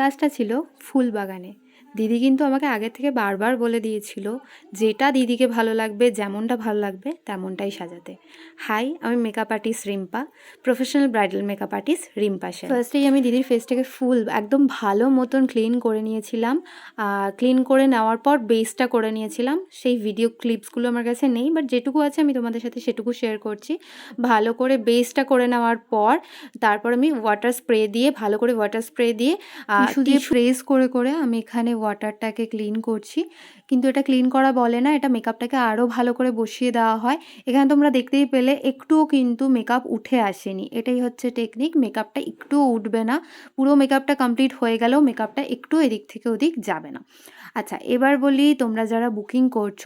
কাজটা ছিল ফুল বাগানে। দিদি কিন্তু আমাকে আগে থেকে বারবার বলে দিয়েছিল যেটা দিদিকে ভালো লাগবে যেমনটা ভালো লাগবে তেমনটাই সাজাতে। হাই আমি makeup artist Rimpa professional bridal makeup artist Rimpa Sen. ফার্স্টেই আমি দিদির ফেসটাকে ফুল একদম ভালো মতন ক্লিন করে নিয়েছিলাম। ক্লিন করে নেওয়ার পর বেসটা করে নিয়েছিলাম। সেই ভিডিও ক্লিপসগুলো আমার কাছে নেই বাট যেটুকু আছে আমি তোমাদের সাথে সেটুকু শেয়ার করছি। ভালো করে বেসটা করে নেওয়ার পর তারপর আমি ওয়াটার স্প্রে দিয়ে ভালো করে ওয়াটার স্প্রে দিয়ে দিয়ে প্রেস করে করে আমি এখানে ওয়াটারটাকে ক্লিন করছি। কিন্তু এটা ক্লিন করা বলে না, এটা মেকআপটাকে আরও ভালো করে বসিয়ে দেওয়া হয়। এখানে তোমরা দেখতেই পেলে, একটুও কিন্তু মেকআপ উঠে আসেনি। এটাই হচ্ছে টেকনিক মেকআপটা একটুও উঠবে না। পুরো মেকআপটা কমপ্লিট হয়ে গেলেও মেকআপটা একটু এদিক থেকে ওদিক যাবে না। আচ্ছা এবার বলি তোমরা যারা বুকিং করছ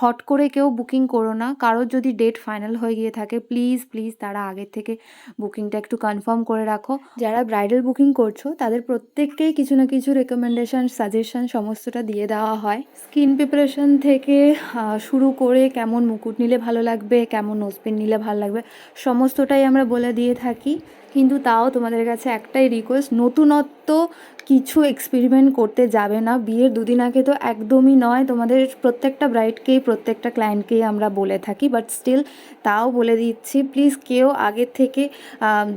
হট করে কেউ বুকিং করো না। কারোর যদি ডেট ফাইনাল হয়ে গিয়ে থাকে প্লিজ প্লিজ তারা আগের থেকে বুকিংটা একটু কনফার্ম করে রাখো। যারা ব্রাইডাল বুকিং করছ, তাদের প্রত্যেককেই কিছু না কিছু রেকমেন্ডেশন সাজেশন সমস্তটা দিয়ে দেওয়া হয়। স্কিন প্রিপারেশন থেকে শুরু করে কেমন মুকুট নিলে ভালো লাগবে, কেমন নোজপিন নিলে ভালো লাগবে, সমস্তটাই আমরা বলে দিয়ে থাকি। কিন্তু তাও তোমাদের কাছে একটাই রিকোয়েস্ট নতুনত্ব কিছু এক্সপেরিমেন্ট করতে যাবে না। বিয়ের দুদিন আগে তো একদমই নয় তোমাদের প্রত্যেকটা ব্রাইডকেই প্রত্যেকটা ক্লায়েন্টকেই আমরা বলে থাকি বাট স্টিল তাও বলে দিচ্ছি প্লিজ কেউ আগের থেকে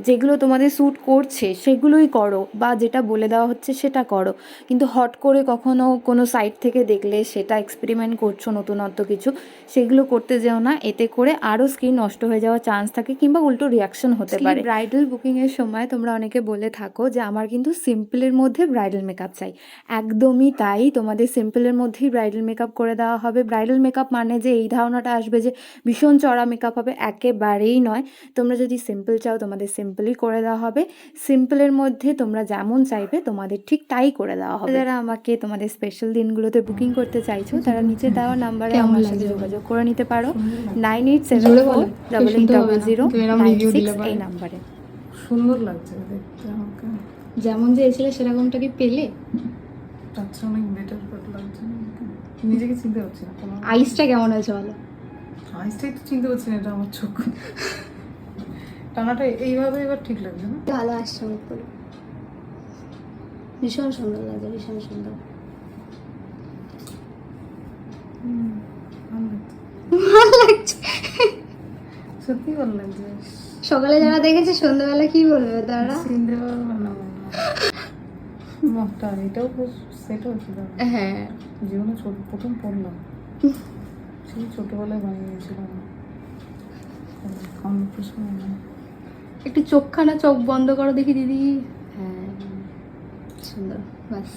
যেগুলো তোমাদের স্যুট করছে সেগুলোই করো বা যেটা বলে দেওয়া হচ্ছে সেটা করো। কিন্তু হট করে কখনো কোনো সাইট থেকে দেখলে সেটা এক্সপেরিমেন্ট করছ নতুনত্ব কিছু সেগুলো করতে যেও না। এতে করে আরও স্কিন নষ্ট হয়ে যাওয়ার চান্স থাকে কিংবা উল্টো রিয়াকশন হতে পারে। ব্রাইডাল বুকিংয়ের সময় তোমরা অনেকে বলে থাকো যে আমার কিন্তু সিম্পলের মধ্যে ব্রাইডাল মেকআপ চাই। একদমই তাই তোমাদের সিম্পলের মধ্যেই ব্রাইডাল মেকআপ করে দেওয়া হবে। ব্রাইডাল মেকআপ মানে যে এই ধারণাটা আসবে যে ভীষণ চড়া মেকআপ হবে একেবারেই নয়। তোমরা যদি সিম্পল চাও তোমাদের সিম্পলই করে দেওয়া হবে। সিম্পলের মধ্যে তোমরা যেমন চাইবে তোমাদের ঠিক তাই করে দেওয়া হবে। যারা আমাকে তোমাদের স্পেশাল দিনগুলোতে বুকিং করতে চাইছো তারা নিচে দেওয়া নাম্বারে আমার সাথে যোগাযোগ করে নিতে পারো। Nine eight seven four double eight double zero nine six এই নাম্বারে সুন্দর লাগছে দেখতে আমাকে। যেমন যে এসেছিলে সেরকমটা কি পেলে? তার চেয়ে অনেক বেটার বাট লাগছে নিজেকে চিনতে পারছি না আইসটা কেমন হয়েছে বলো? আইসটাই তো চিনতে পারছি না এটা আমার চোখ। টানাটা এইভাবে এবার ঠিক লাগছে না। ভালো আসছে মুখ করে। ভীষণ সুন্দর লাগছে ভীষণ সুন্দর। ভালো লাগছে। ভালো লাগছে। সত্যি ভালো লাগছে সকালে যারা দেখেছে সন্ধ্যাবেলা কি বলবে তারা? মহটা এটাও বেশ সেট হয়েছিল হ্যাঁ। জীবনে ছোট প্রথম পড়লাম সেই ছোটবেলায় একটু চোখখানা চোখ বন্ধ করো দেখি দিদি। হ্যাঁ সুন্দর বাস।